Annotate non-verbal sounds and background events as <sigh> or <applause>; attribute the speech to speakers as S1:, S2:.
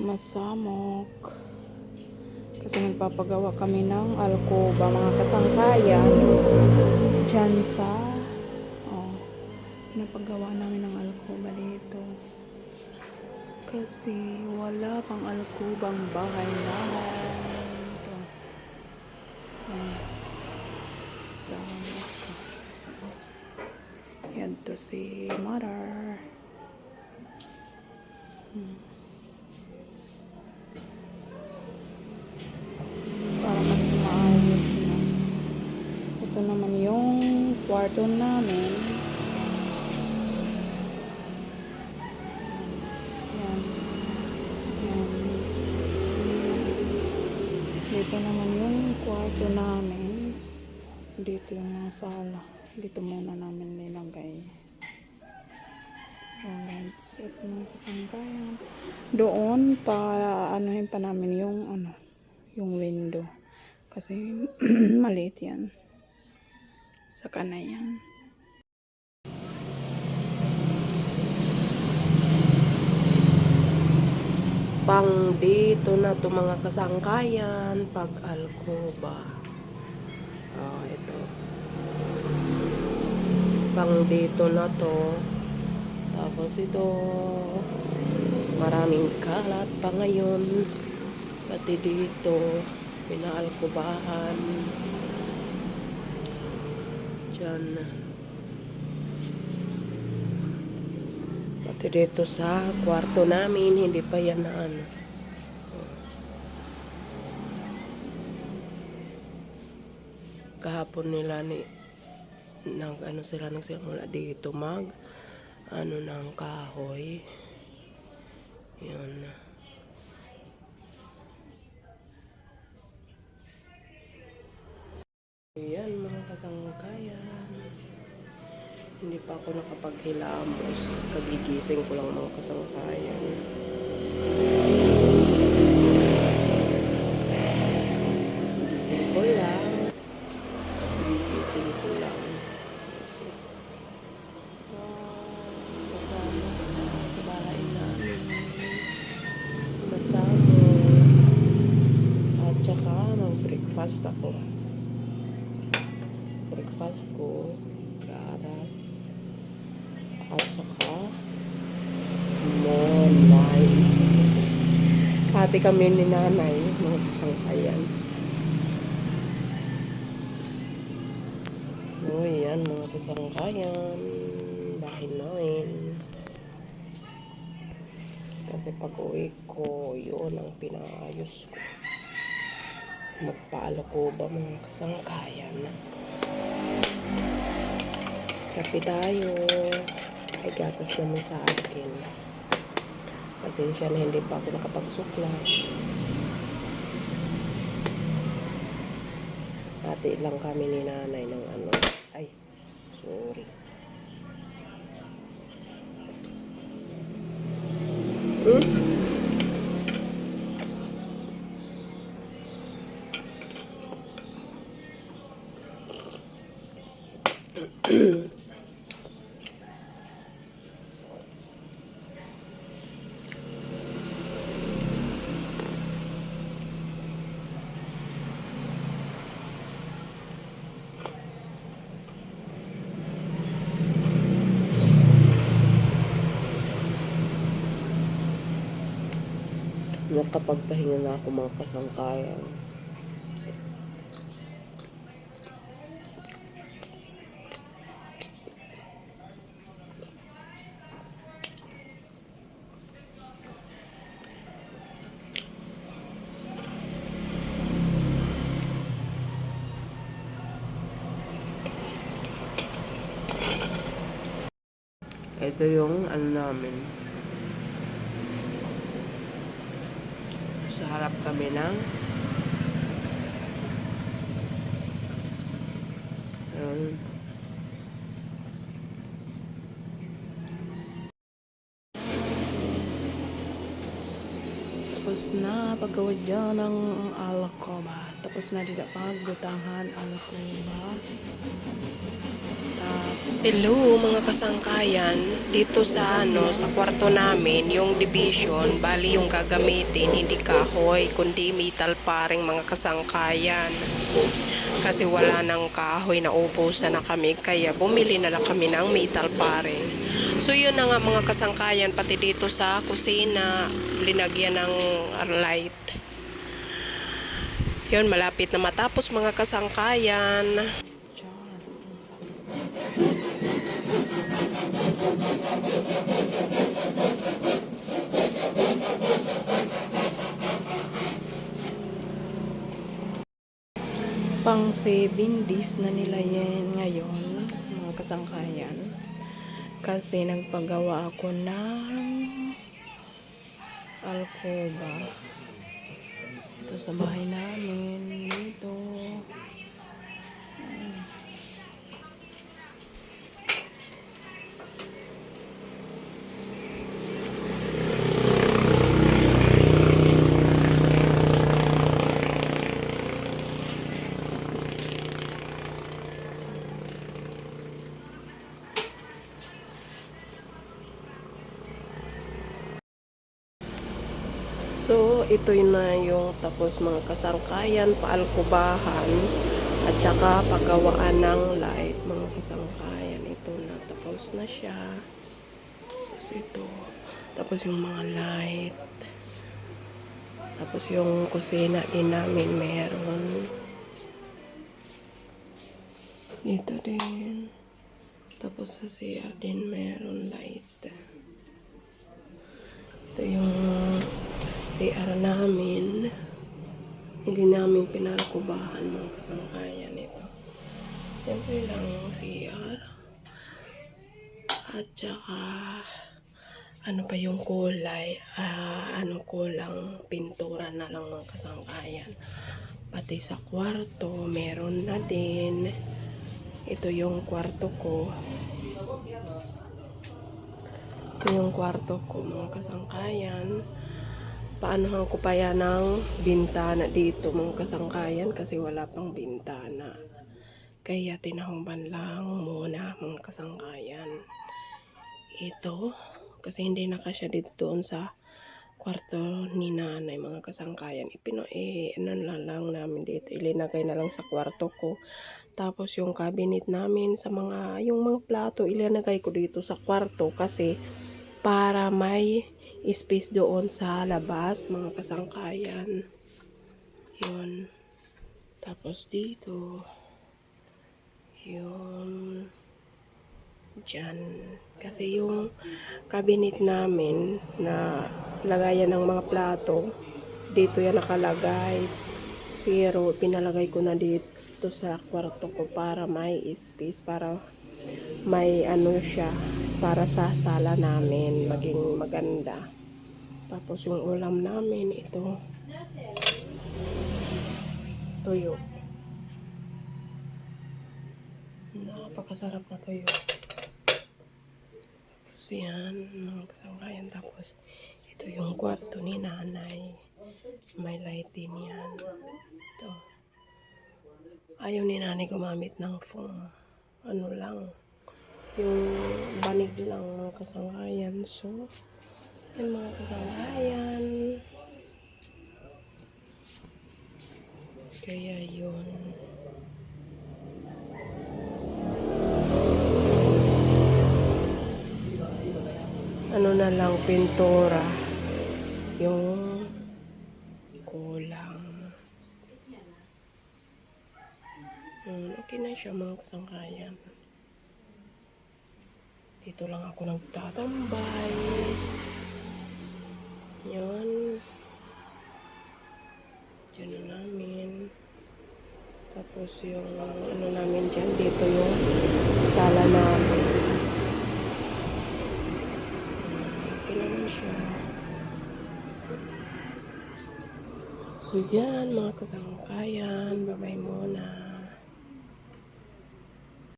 S1: Masamok. Kasi nagpapagawa kami ng alcoba, mga kasangkayan. Diyan sa, oh, napagawa namin ng alcoba dito. Kasi wala pang alcobang bahay namin. Ito. Ayan. Samok. Yan to si Mother. Para mas maayos na. Ito naman yung kwarto namin. Yan. Yan. Dito naman yung kwarto namin. Dito yung sala. Dito muna namin nilagay. So, that's it mga kasangkayan. Doon, pa, anuhin pa namin yung, ano, yung window. Kasi, <clears throat> maliit yan. Saka na yan.
S2: pang dito na to mga kasangkayan pag alcoba oh ito pang dito na to tapos ito maraming kalat pa ngayon. Pati dito pinaalkubahan. Dyan Pati dito sa kwarto namin, hindi pa yan na ano. Kahapon nila ni nag ano sila nagsimula dito mag ano ng kahoy. Yun. Ayan mga kasangkayan. Hindi pa ako nakapaghilamos. Kagigising ko lang mga kasangkayan. Gising ko lang. Gising ko lang. Wow, kasama sa bahay namin. Kasama. At saka mag-breakfast ako. Breakfast ko. Garas. At saka monay. Hati kami ni nanay, mga isang ayan. So, yan, mga kasangkayan. Bahay namin. Kasi pag uwi ko, yun ang pinaayos ko. Magpaalo ko ba mga kasangkayan? Kape tayo. Ay gatas naman sa akin. Pasensya na hindi pa ako nakapagsukla. Hati lang kami ni nanay ng ano. Ay, sorry. Hmm? <clears throat> Nakapagpahinga na ako mga kasangkayan. Ito yung ano namin. Sa harap kami ng Ayun.
S1: Tapos na paggawa dyan ng alcoba. Tapos na dito pagbutangan alcoba.
S2: Hello mga kasangkayan, dito sa ano sa kwarto namin yung division, bali yung gagamitin hindi kahoy kundi metal paring mga kasangkayan. Kasi wala nang kahoy na ubusan na kami kaya bumili na lang kami ng metal paring. So yun na nga mga kasangkayan pati dito sa kusina linagyan ng light. Yun malapit na matapos mga kasangkayan.
S1: Pang 7 days na nila yan ngayon, mga kasangkayan. Kasi nagpagawa ako ng alcoba. Ito sa bahay namin. Dito.
S2: So, ito na yung tapos mga kasangkayan, paalkubahan, at saka paggawaan ng light, mga kasangkayan. Ito na, tapos na siya. Tapos ito, tapos yung mga light. Tapos yung kusina din namin meron. Dito din. Tapos sa CR din meron light. Ito yung CR namin. Hindi namin pinalkubahan mga kasangkayan ito. Siyempre lang yung CR. At saka, ano pa yung kulay, ah, ano kulang, pintura na lang ng kasangkayan. Pati sa kwarto, meron na din. Ito yung kwarto ko. Ito yung kwarto ko, mga kasangkayan. Paano ko pa ng bintana dito, mga kasangkayan, kasi wala pang bintana. Kaya tinahumban lang muna, mga kasangkayan. Ito, kasi hindi na kasya dito doon sa kwarto ni nanay, mga kasangkayan. Ipino, eh, ano lang namin dito, ilinagay na lang sa kwarto ko. Tapos yung cabinet namin sa mga, yung mga plato, ilinagay ko dito sa kwarto kasi para may space doon sa labas, mga kasangkayan. Yun. Tapos dito, yun. Diyan. Kasi yung cabinet namin na lagayan ng mga plato, dito yan nakalagay. Pero pinalagay ko na dito sa kwarto ko para may space, para may ano siya, para sa sala namin maging maganda. Tapos yung ulam namin, ito. Tuyo. Napakasarap na tuyo. Tapos yan, mga kasangkayan. Tapos ito yung kwarto ni nanay. May light din yan. Ito. Ayaw ni nanay gumamit ng foam. Ano lang. Yung banig lang ng kasangkayan. So, yan mga kasangkayan. Kaya yun. Ano na lang, pintura. Yung kulang. Hmm, okay na siya mga kasangkayan. Dito lang ako nagtatambay. Yan. Diyan na namin. Tapos yung ano namin dyan, dito yung sala namin. Hmm, Okay naman siya. So yan, mga kasangkayan. Bye-bye muna.